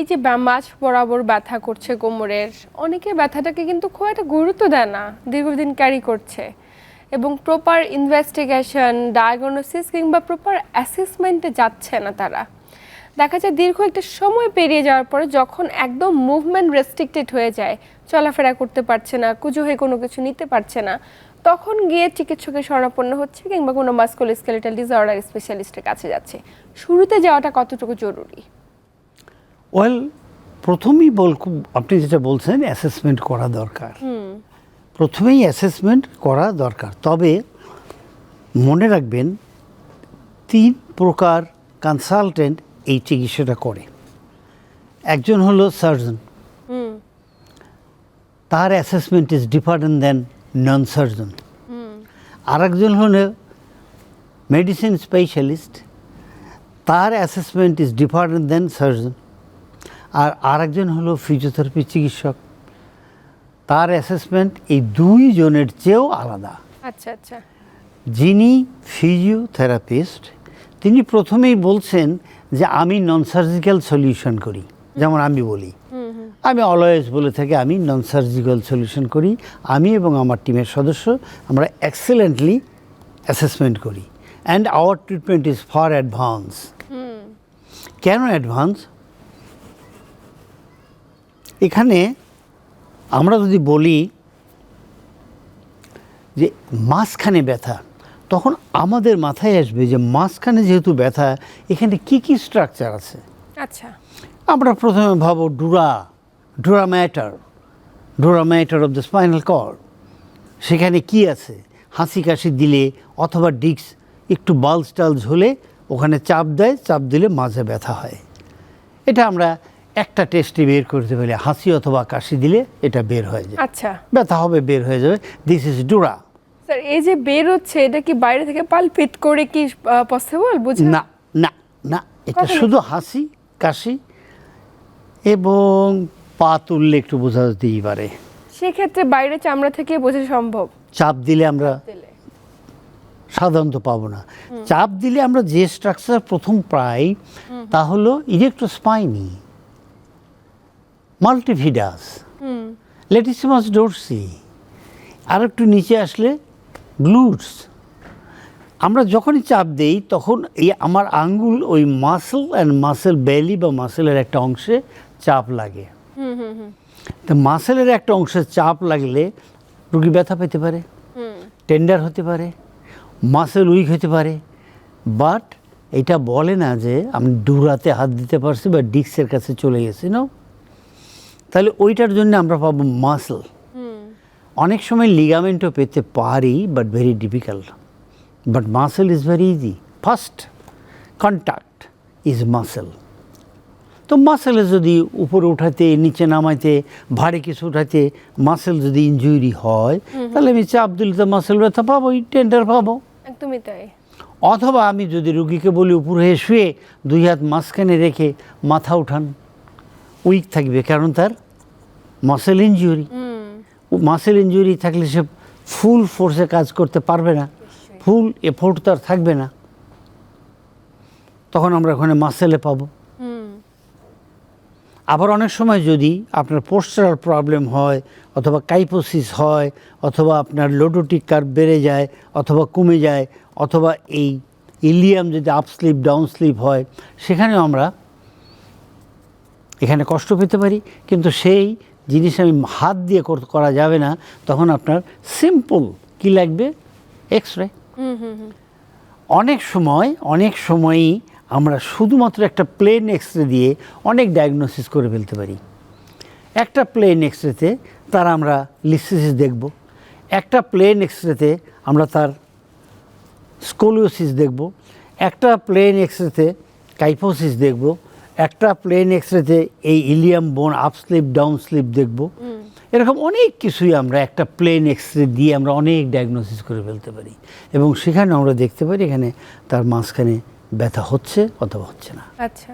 এই যে মাছ বরাবর ব্যথা করছে কোমরের অনেকে ব্যথাটাকে কিন্তু খুব একটা গুরুত্ব দেয় না, দীর্ঘদিন ক্যারি করছে। এবং প্রপার ইনভেস্টিগেশন ডায়াগনোসিস কিংবা প্রপার অ্যাসেসমেন্টে যাচ্ছে না তারা। দেখা যায় দীর্ঘ একটা সময় পেরিয়ে যাওয়ার পরে যখন একদম মুভমেন্ট রেস্ট্রিক্টেড হয়ে যায়, চলাফেরা করতে পারছে না, কুজো হয়ে কোনো কিছু নিতে পারছে না, তখন গিয়ে চিকিৎসকের শরণাপন্ন হচ্ছে কিংবা কোনো মাস্কুলোস্কেলেটাল ডিসঅর্ডার স্পেশালিস্টের কাছে যাচ্ছে। শুরুতে যাওয়াটা কতটুকু জরুরি? ওয়েল প্রথমেই বল আপনি যেটা বলছেন অ্যাসেসমেন্ট করা দরকার। প্রথমেই অ্যাসেসমেন্ট করা দরকার। তবে মনে রাখবেন তিন প্রকার কনসালটেন্ট এই চিকিৎসাটা করে। একজন হলো সার্জন তার assessment is different than non surgeon আর একজন হলো মেডিসিন স্পেশালিস্ট তার assessment is different than surgeon আর আরেকজন হলো ফিজিওথেরাপি চিকিৎসক। তার অ্যাসেসমেন্ট এই দুই জনের চেয়েও আলাদা। আচ্ছা আচ্ছা। যিনি ফিজিওথেরাপিস্ট তিনি প্রথমেই বলছেন যে আমি নন সার্জিক্যাল সলিউশন করি যেমন আমি বলি। আমি অলওয়েজ বলে থাকি আমি নন সার্জিক্যাল সলিউশন করি আমি এবং আমার টিমের সদস্য আমরা এক্সেলেন্টলি অ্যাসেসমেন্ট করি। And our treatment is for advance কেন অ্যাডভান্স এখানে আমরা যদি বলি যে মাঝখানে ব্যথা তখন আমাদের মাথায় আসবে যে মাঝখানে যেহেতু ব্যথা এখানে কি কি স্ট্রাকচার আছে? আচ্ছা। আমরা প্রথমে ভাবো dura dura mater dura mater of the spinal cord সেখানে কি আছে? হাসি কাশি দিলে অথবা ডিক্স একটু বালস টালস হলে ওখানে চাপ দেয় চাপ দিলে মাঝে ব্যথা হয়। এটা আমরা একটা টেস্টে বের করতে পারি হাসি অথবা কাশি দিলে এটা বের হয়ে যায়। আচ্ছা। ব্যথা হবে বের হয়ে যাবে। দিস ইজ ডুরা স্যার এই যে বের হচ্ছে এটা কি বাইরে থেকে পালপিট করে কি পসিবল বুঝি না? না না এটা শুধু হাসি কাশি এবং পা তুললে একটু বোঝা যেতেই পারে। সেক্ষেত্রে বাইরে চামড়া থেকে বোঝা সম্ভব? চাপ দিলে আমরা সাধারণত পাবো না। চাপ দিলে আমরা যে স্ট্রাকচার প্রথম পাই তা হলো ইরেক্টোস্পাইনি মাল্টিভিডাস। লেটিসিমাস ডোরসি। আর একটু নিচে আসলে গ্লুটস। আমরা যখনই চাপ দেই তখন এই আমার আঙ্গুল ওই মাসেল অ্যান্ড মাসেল বেলি বা মাসেলের একটা অংশে চাপ লাগে। তো মাসেলের একটা অংশে চাপ লাগলে রুগী ব্যথা পেতে পারে টেন্ডার হতে পারে মাসেল উইক হতে পারে। বাট এটা বলে না যে আমি ডুরাতে হাত দিতে পারছি বা ডিক্সের কাছে চলে গেছি না তাহলে ওইটার জন্য আমরা পাবো মাসেল অনেক সময় লিগামেন্টও পেতে পারি but very difficult but muscle is very easy first contact is muscle তো মাসেলে যদি উপরে উঠাতে নিচে নামাইতে ভারী কিছু উঠাতে মাসেল যদি ইনজুরি হয় তাহলে আমি চাপ দিলে তো মাসেল ব্যথা পাবো টেন্ডার পাবো। একদমই তাই। অথবা আমি যদি রুগীকে বলি উপর হয়ে শুয়ে দুই হাত মাঝখানে রেখে মাথা উঠান। উইক থাকবে। কারণ তার মাসেল ইনজুরি হুম। মাসেল ইনজুরি থাকলে সে ফুল ফোর্সে কাজ করতে পারবে না। ফুল এফোর্ট তার থাকবে না। তখন আমরা ওখানে মাসেলে পাবো। আবার অনেক সময় যদি আপনার পোস্টারাল প্রবলেম হয় অথবা কাইপোসিস হয় অথবা আপনার লোটোটিক কার্ভ বেড়ে যায় অথবা কমে যায় অথবা এই ইলিয়াম যদি আপ স্লিপ ডাউন স্লিপ হয় সেখানেও আমরা এখানে কষ্ট পেতে পারি কিন্তু সেই জিনিস আমি হাত দিয়ে করা যাবে না তখন আপনার সিম্পল কি লাগবে? এক্স রে হুম হুম হুম। অনেক সময় অনেক সময়ই আমরা শুধুমাত্র একটা প্লেন এক্স রে দিয়ে অনেক ডায়াগনোসিস করে ফেলতে পারি। একটা প্লেন এক্স রেতে তার আমরা লিসিসিস দেখব একটা প্লেন এক্স রেতে আমরা তার স্কোলিওসিস দেখব একটা প্লেন এক্স রেতে কাইফোসিস দেখব একটা প্লেন এক্সরেতে এই ইলিয়াম বোন আপ স্লিপ ডাউন স্লিপ দেখব। এরকম অনেক কিছুই আমরা একটা প্লেন এক্সরে দিয়ে আমরা অনেক ডায়াগনোসিস করে ফেলতে পারি। এবং সেখানে আমরা দেখতে পারি এখানে তার মাঝখানে ব্যথা হচ্ছে অথবা হচ্ছে না। আচ্ছা।